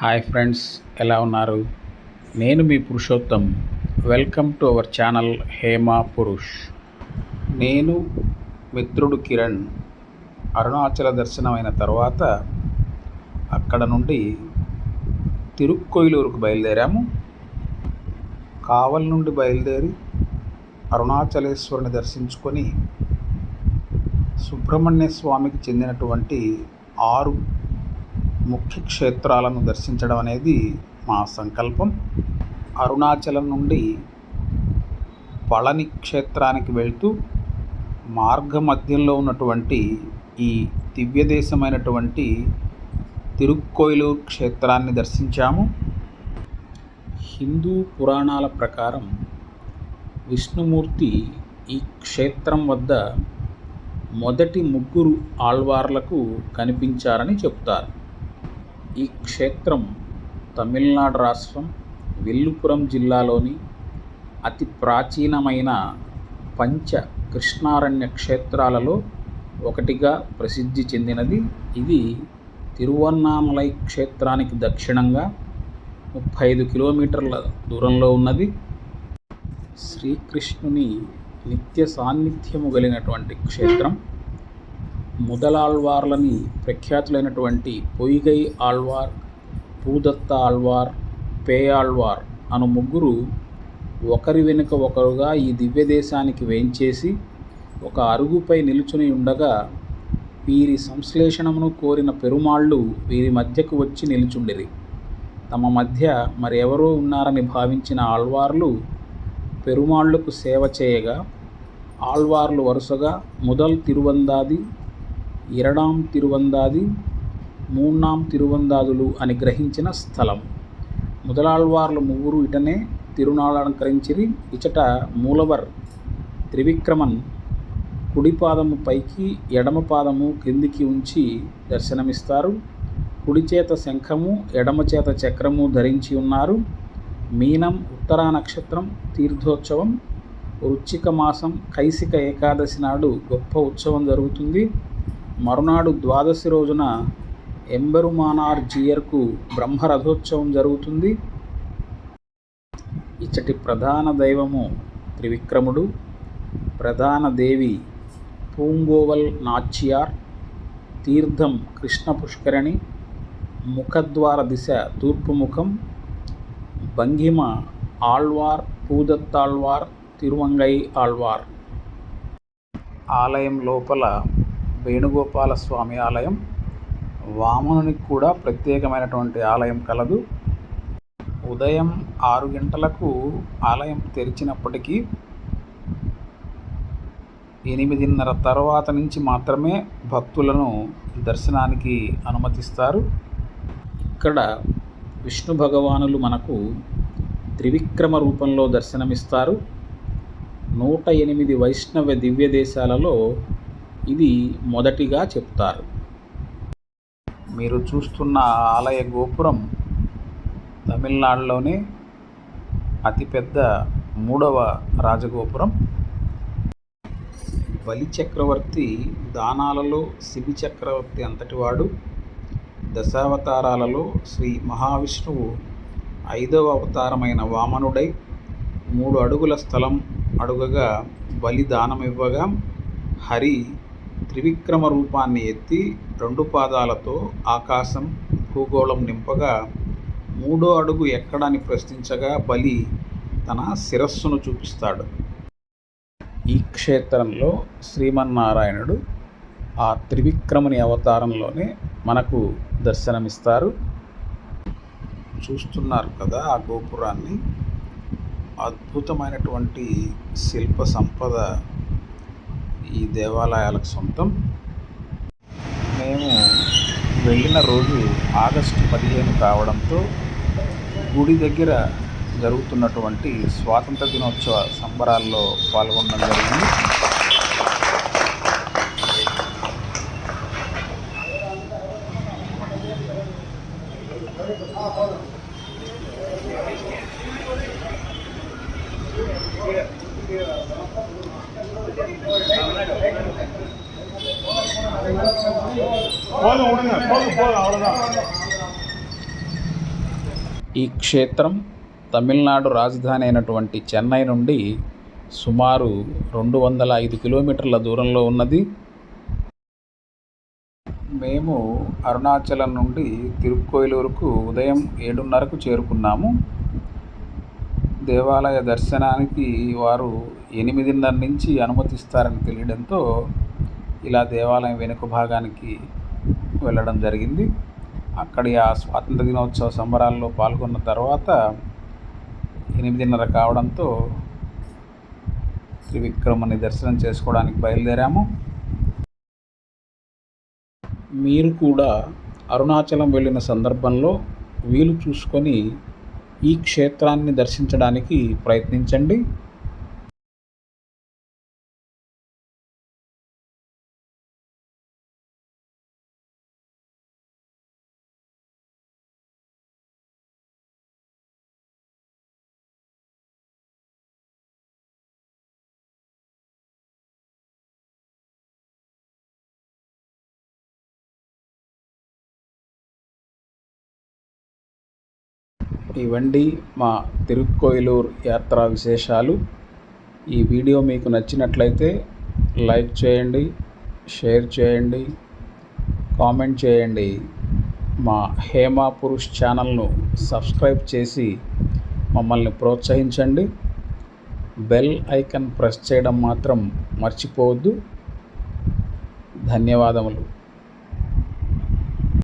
Hi friends ఎలా ఉన్నారు? నేను మీ Purushottam. Welcome to our channel Hema Purush. నేను మిత్రుడు కిరణ్. అరుణాచల దర్శనమైన తర్వాత అక్కడ నుండి తిరుక్కోయిలూరుకు బయలుదేరాము. కావల్ నుండి బయలుదేరి అరుణాచలేశ్వరుని దర్శించుకొని సుబ్రహ్మణ్య స్వామికి చెందినటువంటి ఆరు ముఖ్య క్షేత్రాలను దర్శించడం అనేది మా సంకల్పం. అరుణాచలం నుండి పళని క్షేత్రానికి వెళ్తూ మార్గ మధ్యంలో ఉన్నటువంటి ఈ దివ్యదేశమైనటువంటి తిరుక్కోయిలూర్ క్షేత్రాన్ని దర్శించాము. హిందూ పురాణాల ప్రకారం విష్ణుమూర్తి ఈ క్షేత్రం వద్ద మొదటి ముగ్గురు ఆళ్వార్లకు కనిపించారని చెప్తారు ఈ క్షేత్రం తమిళనాడు రాష్ట్రం విల్లుపురం జిల్లాలోని అతి ప్రాచీనమైన పంచ కృష్ణారణ్య క్షేత్రాలలో ఒకటిగా ప్రసిద్ధి చెందినది. ఇది తిరువన్నామలై క్షేత్రానికి దక్షిణంగా ముప్పై ఐదు కిలోమీటర్ల దూరంలో ఉన్నది. శ్రీకృష్ణుని నిత్య సాన్నిధ్యము కలిగినటువంటి క్షేత్రం. ముదలాల్వార్లని ప్రఖ్యాతులైనటువంటి పొయ్గై ఆళ్వార్ పూదత్త ఆళ్వార్ పేయాళ్వార్ అను ముగ్గురు ఒకరి వెనుక ఒకరుగా ఈ దివ్య దేశానికి వేంచేసి ఒక అరుగుపై నిలుచుని ఉండగా వీరి సంశ్లేషణమును కోరిన పెరుమాళ్ళు వీరి మధ్యకు వచ్చి నిలుచుండిరి. తమ మధ్య మరెవరో ఉన్నారని భావించిన ఆళ్వార్లు పెరుమాళ్ళకు సేవ చేయగా ఆళ్వార్లు వరుసగా ముదల్ తిరువందాది ఇరడాం తిరువందాది మూన్నాం తిరువందాదులు అని గ్రహించిన స్థలం. ముదలాళ్వార్లు ముగ్గురు ఇటనే తిరునాళంకరించిరి ఇచట మూలవర్ త్రివిక్రమన్ కుడిపాదము పైకి ఎడమ పాదము క్రిందికి ఉంచి దర్శనమిస్తారు. కుడి చేత శంఖము ఎడమ చేత చక్రము ధరించి ఉన్నారు. మీనం ఉత్తరా నక్షత్రం తీర్థోత్సవం వృచ్చిక మాసం కైసిక ఏకాదశి నాడు గొప్ప ఉత్సవం జరుగుతుంది. మరునాడు ద్వాదశి రోజున ఎంబెరుమానార్ జియర్కు బ్రహ్మరథోత్సవం జరుగుతుంది. ఇచ్చటి ప్రధాన దైవము త్రివిక్రముడు ప్రధాన దేవి పూంగోవల్ నాచ్యార్ తీర్థం కృష్ణ పుష్కరిణి ముఖద్వార దిశ తూర్పు ముఖం భంగిమ ఆళ్వార్ పూదత్తాళ్వార్ తిరువంగై ఆళ్వార్. ఆలయం లోపల వేణుగోపాల స్వామి ఆలయం వామనునికి కూడా ప్రత్యేకమైనటువంటి ఆలయం కలదు. ఉదయం ఆరు గంటలకు ఆలయం తెరిచినప్పటికీ ఎనిమిదిన్నర తర్వాత నుంచి మాత్రమే భక్తులను దర్శనానికి అనుమతిస్తారు. ఇక్కడ విష్ణు భగవానులు మనకు త్రివిక్రమ రూపంలో దర్శనమిస్తారు. నూట ఎనిమిది వైష్ణవ దివ్య దేశాలలో ఇది మొదటిగా చెప్తారు. మీరు చూస్తున్న ఆలయ గోపురం తమిళనాడులోనే అతిపెద్ద మూడవ రాజగోపురం. బలి చక్రవర్తి దానాలలో శిబి చక్రవర్తి అంతటివాడు. దశావతారాలలో శ్రీ మహావిష్ణువు ఐదవ అవతారమైన వామనుడై మూడు అడుగుల స్థలం అడుగగా బలి దానమివ్వగా హరి త్రివిక్రమ రూపాన్ని ఎత్తి రెండు పాదాలతో ఆకాశం భూగోళం నింపగా మూడో అడుగు ఎక్కడని ప్రశ్నించగా బలి తన శిరస్సును చూపిస్తాడు. ఈ క్షేత్రంలో శ్రీమన్నారాయణుడు ఆ త్రివిక్రముని అవతారంలోనే మనకు దర్శనమిస్తారు. చూస్తున్నారు కదా ఆ గోపురాన్ని. అద్భుతమైనటువంటి శిల్ప సంపద ఈ దేవాలయాలకు సొంతం. మేము వెళ్ళిన రోజు ఆగస్టు పదిహేను కావడంతో గుడి దగ్గర జరుగుతున్నటువంటి స్వాతంత్ర దినోత్సవ సంబరాల్లో పాల్గొనడం జరిగింది. போதும் விடுங்க போதும் போதும் அவ்வளோதான் ఈ క్షేత్రం తమిళనాడు రాజధాని అయినటువంటి చెన్నై నుండి సుమారు రెండు వందల ఐదు కిలోమీటర్ల దూరంలో ఉన్నది మేము అరుణాచలం నుండి తిరుక్కోయిలూరుకు ఉదయం ఏడున్నరకు చేరుకున్నాము దేవాలయ దర్శనానికి వారు ఎనిమిదిన్నర నుంచి అనుమతిస్తారని తెలియడంతో ఇలా దేవాలయం వెనుక భాగానికి వెళ్ళడం జరిగింది. అక్కడి ఆ స్వాతంత్ర దినోత్సవ సంబరాల్లో పాల్గొన్న తర్వాత ఎనిమిదిన్నర కావడంతో త్రివిక్రమని దర్శనం చేసుకోవడానికి బయలుదేరాము. మీరు కూడా అరుణాచలం వెళ్ళిన సందర్భంలో వీలు చూసుకొని ఈ క్షేత్రాన్ని దర్శించడానికి ప్రయత్నించండి. ఇవండి మా తిరుక్కోయిలూర్ యాత్రా విశేషాలు. ఈ వీడియో మీకు నచ్చినట్లయితే లైక్ చేయండి షేర్ చేయండి కామెంట్ చేయండి. మా హేమా పురుష్ ఛానల్ను సబ్స్క్రైబ్ చేసి మమ్మల్ని ప్రోత్సహించండి. బెల్ ఐకన్ ప్రెస్ చేయడం మాత్రం మర్చిపోవద్దు. ధన్యవాదములు.